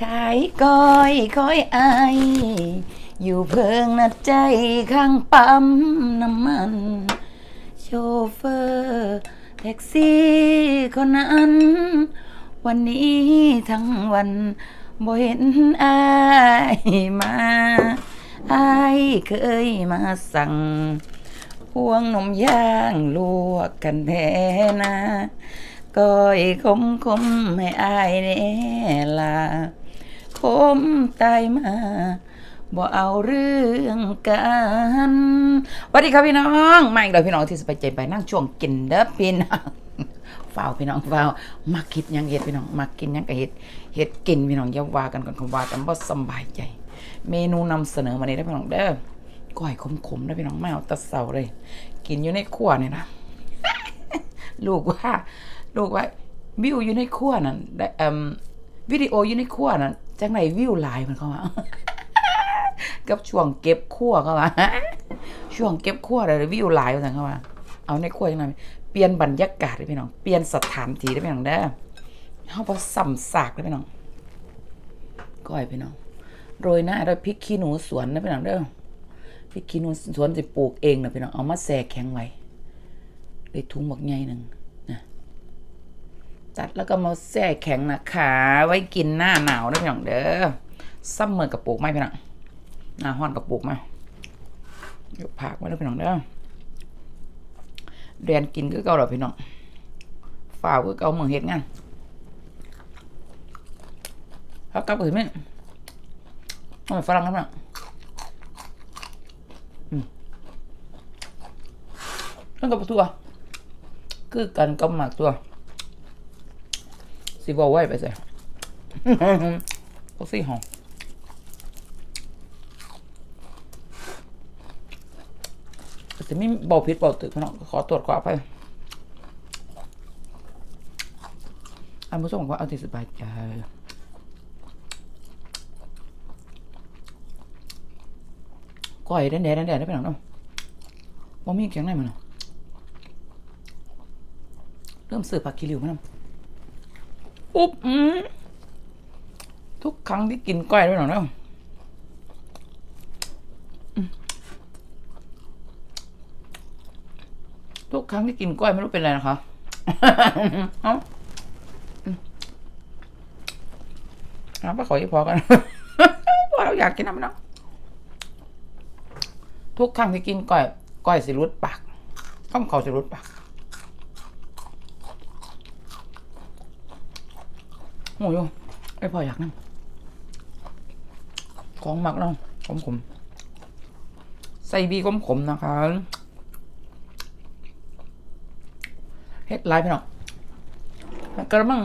ขายก้อยคอยไอ อยู่เพิงนัดใจข้างปั๊มน้ำมัน โชเฟอร์แท็กซี่คนนั้น วันนี้ทั้งวันบ่เห็นอายมาอายเคยมาสั่งพวงนมย่างลวกกันแท้นะก้อยคมคมให้อายแน่ละ คมตายมาบ่เอาเรื่องกันสวัสดีครับพี่น้องมาอีกแล้วพี่น้องที่สบายใจไปนั่งช่วงกินเด้อพี่น้องฝ้าวพี่น้องฝ้าวมาคิดยังเห็ดพี่น้องมากินยังก็เห็ดเห็ดกินพี่น้องอย่าว่ากันก่อนคำว่ากันบ่สบายใจ เมนูนำเสนอมานี้ได้อพี่น้องเด้อก้อยขมๆได้อพี่น้องไม่เอาตะเสาเลย กินอยู่ในครัวเนี่ยนะลูกว่า ลูกว่าวิวอยู่ในครัวนั่นได้เอ่มวิดีโออยู่ในครัวนั่น จังไหนวิวหลายมันเข้ามากับช่วงเก็บครัวเข้ามาช่วงเก็บครัวเลยวิวหลายมันเข้ามาเอาในครัวจังไหนเปลี่ยนบรรยากาศได้อพี่น้องเปลี่ยนสถานที่ได้อพี่น้องเด้อเฮาบ่ซ้ำซากได้อพี่น้องก้อยพี่น้องโรยหน้าด้วยพริกขี้หนูสวนนะพี่น้องเด้อพริกขี้หนูสวนสิปลูกเองนะพี่น้องเอามาแช่แข็งไว้ได้ถุงบักใหญ่หนึ่ง นะตัดแล้วก็มาแช่แข็งนะคะ ไว้กินหน้าหนาวนะพี่น้องเด้อซ้ำเมือกับปลูกไม้พี่น้องหน้าห้อนกับปลูกไม้เดี๋ยวผักไว้แล้วพี่น้องเด้อเรียนกินก็เก่าหรอพี่น้องฝ่าวก็เก่าเมืองเฮ็ดงานเขากลับไปถึงนี่เอาไปฝรั่งครับพี่น้องแล้วก็ปลาทัว คือกันกับหมากตัว สิบอไว้ไปใส่พวกสี่ห้องแต่ไม่เบาพิษเบาตึกพี่น้องขอตรวจขอไปอันผู้ชมบอกว่าเอาที่สบายใจก้อยแดนแดนแดนได้ไปหนังเนาะบ่มีเกียงไหนมันเนาะเริ่มสืบผักกิริวมานำ ปุ๊บอืมทุกครั้งที่กินก้อยด้วยหน่อยนะทุกครั้งที่กินก้อยไม่รู้เป็นอะไรนะคะเอ้าเอาไปขออีกพอกันเพราะเราอยากกินน้ำนะทุกครั้งที่กินก้อยก้อยสิรุดปากข้ามเขาสิรุดปาก โอ้ยไอพ่ออยากนั่งของหมักเนาะขมขมๆใส่บีขมขมๆนะคะเฮ็ดลายพี่น้องกระมัง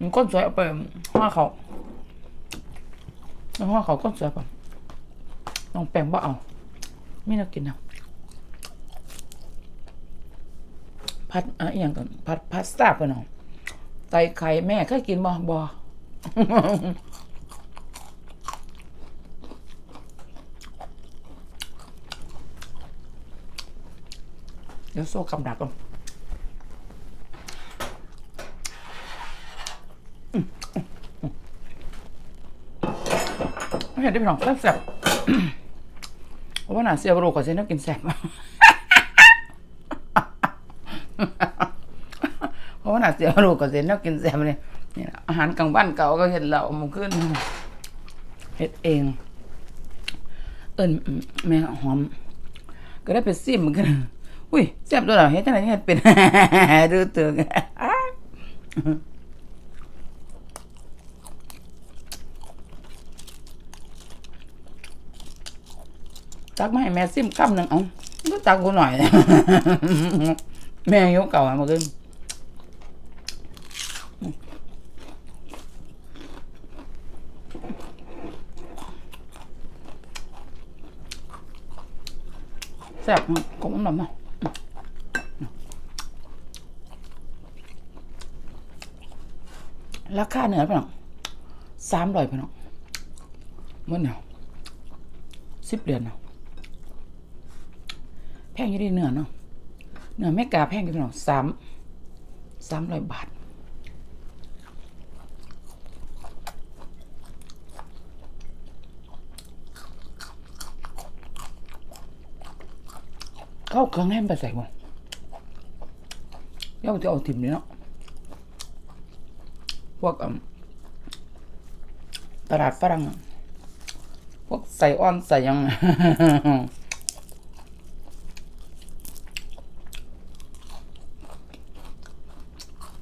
มันก้นสวยเอาไปห่อเขาห่อเขาก้นสวยป่ะน้องแป้งบ่เอาไม่น่ากินนะพัดอะอย่างก่อนพัดพาสต้าไปน้อง ไตไข่แม่เคยกินบ่บ่เดี๋ยวโซ่กำดักก่อนไม่เห็นได้พี่น้องแซ่บๆเพราะว่าหนาเสียบรูกว่าเส้นกินแซ่บ ราะว่าหนาเสียรูกว่าเส้นนกินแซ่บเลยนี่อาหารกลางบ้านเก่าก็เห็ดเหล่ามันขึ้นเห็ดเอง เอิญแม่หอม ก็ได้ไปซิมเหมือนกันอุ้ยแซ่บตัวเหรอเฮ็ดจังได๋เฮ็ดเป็นดูตึงตักมาให้แม่ซิมคำหนึ่งเอาก็ตักกูหน่อย แม่ยกเก่ามาขึ้น แซ่บกลมน้ำมาราคาเหนือพี่น้องสามร้อยพี่น้องมันเนี่ยสิบเดือนเนาะแพงอยู่ดีเนื้อเนาะเนื้อแม่กาแพงอยู่พี่น้องสามสามร้อยบาท เข้าเครื่องแห้งไปใส่หมดเดี๋ยวจะเอาถิ่มนี่ยเนาะพวกตลาดฝรั่งพวกใส่อ้อนใส่ยัง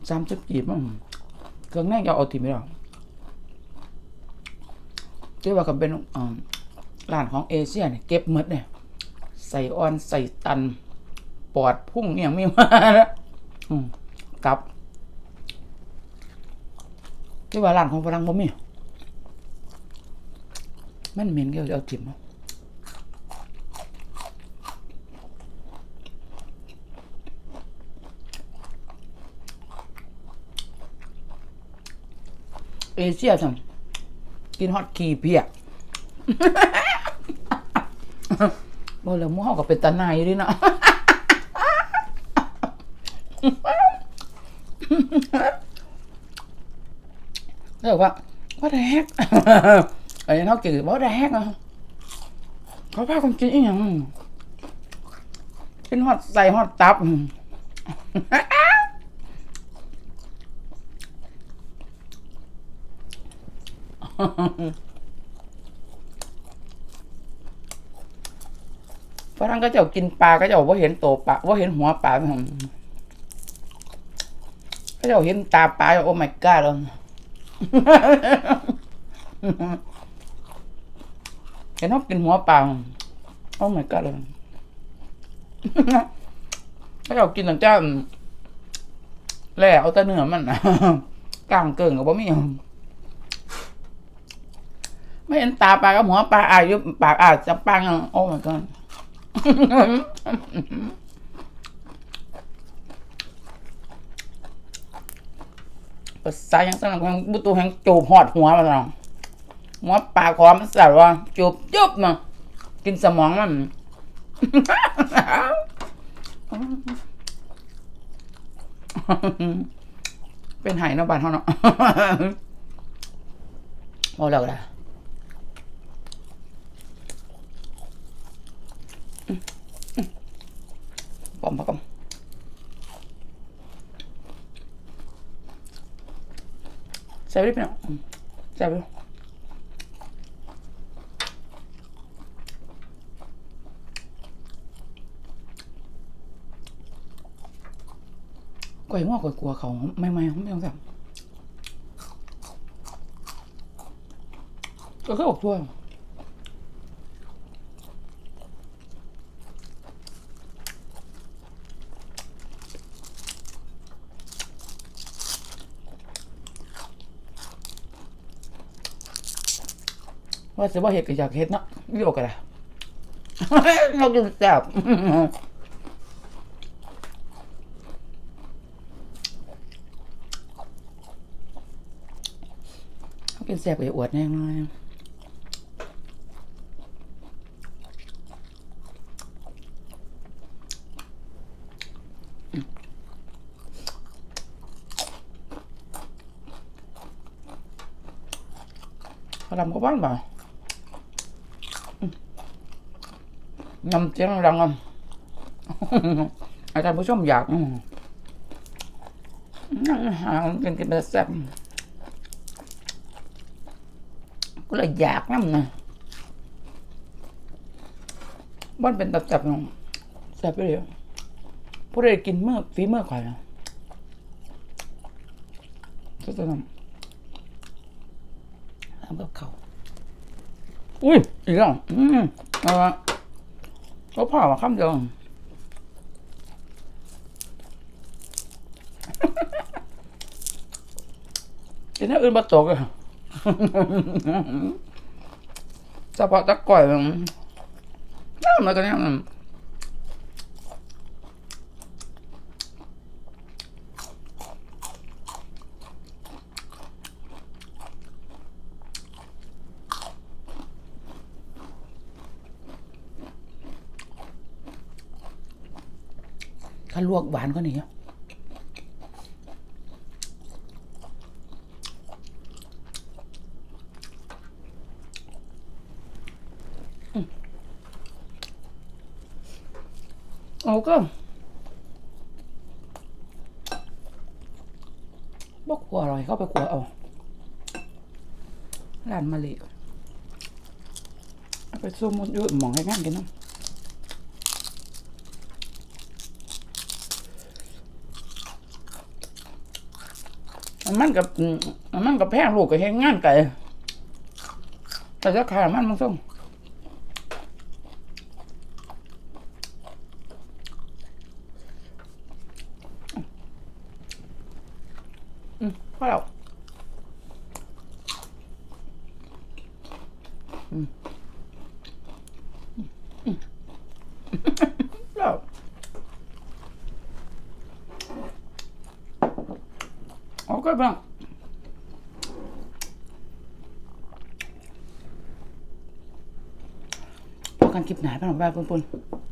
สามสิบกีบมั้งเครื่องแน่จะเอาถิ่มไม่หรอกที่ว่าก็เป็นอ่าร้านของเอเชียเนี่ยเก็บหมดเนี่ย ใส่ออนใส่ตัน ปอดพุ่งอหย่างไม่มาแล้วกับที่ว่าร้านของฝรั่งบ่มีมันเหม็นเกี่ยวเอาจิ้มเอเอเชียสั่งกินฮอตขี้เปีย บ่แล้วมู่เฮาก็เป็นตาหนายอยู่ดิเนาะแล้วบอกว่า what the heck ไอ้เฮากิน what the heck อะเขาพากันกินอีหยังกินฮอดใส่ฮอดตับ ฝรั่งก็จ้ากินปลาก็เจ้าว่าเห็นโตปลาว่าเห็นหัวปลาก็จ้าเห็นตาปลาโอ้ my god เลยเห็นเขากินหัวปลาโอ้ my god เลยก็จ้ากินตั้งแต่แล่เอาแต่เนื้อมันกลางเกินกับบ่มีไม่เห็นตาปลากับหัวปลาอายุปากอาจจะปังโอ้ my god ภาษาย่างสนับของบุตูแห่งจูบหอดหัวมันเนาะหัวปลาคอมันสั่นว่าจูบจุบมากินสมองมันเป็นไหเนาะบ้านเขาเนาะพอแล้วก็ได้ ปอมปอมใส่ไปดิพี่น้องอืมใส่ไปดูก้อยงอกก้อยกลั ว่าจะว่าเห็ดก็อยากเห็ดนะวิโอะไรเรากจนแซ่บเรากินแซ่บไปอวดแน่เลยเราทำก็บ้านบ่า น้ำเสียงดังอาจารย์ผู้ชมอยากนั่งหากินกินไปแซ่บก็เลยอยากนั่นนะบ้านเป็นตับแซ่บนองแซ่บไปเลยผู้ใดกินเมื่อฝีเมื่อข่อยนะก็จะทำทำกับเขาอุ้ยอีกแล้วอืมเอาะ ก็ผ่ามาคำเดียวกินน้ำอื่นมาตกอะเฉพาะตะก่อยมันน้ำแล้วก็เนี่ย ถ้าลวกหวานก็นี่อะเอาก็บอกขัวอร่อยเข้าไปขัวเอาร้านมาเลยเอาไปซูมมันอยู่หมองให้งานกันเนาะ มันกับมันกับแพงลูกกับเฮ็ดงานไก่แต่จะขามันมันส่งอืมพอแล้วอืมอืมแล้ว โอเคบ้างพบกันคลิปไหนบ้างบ้างปุ้นๆ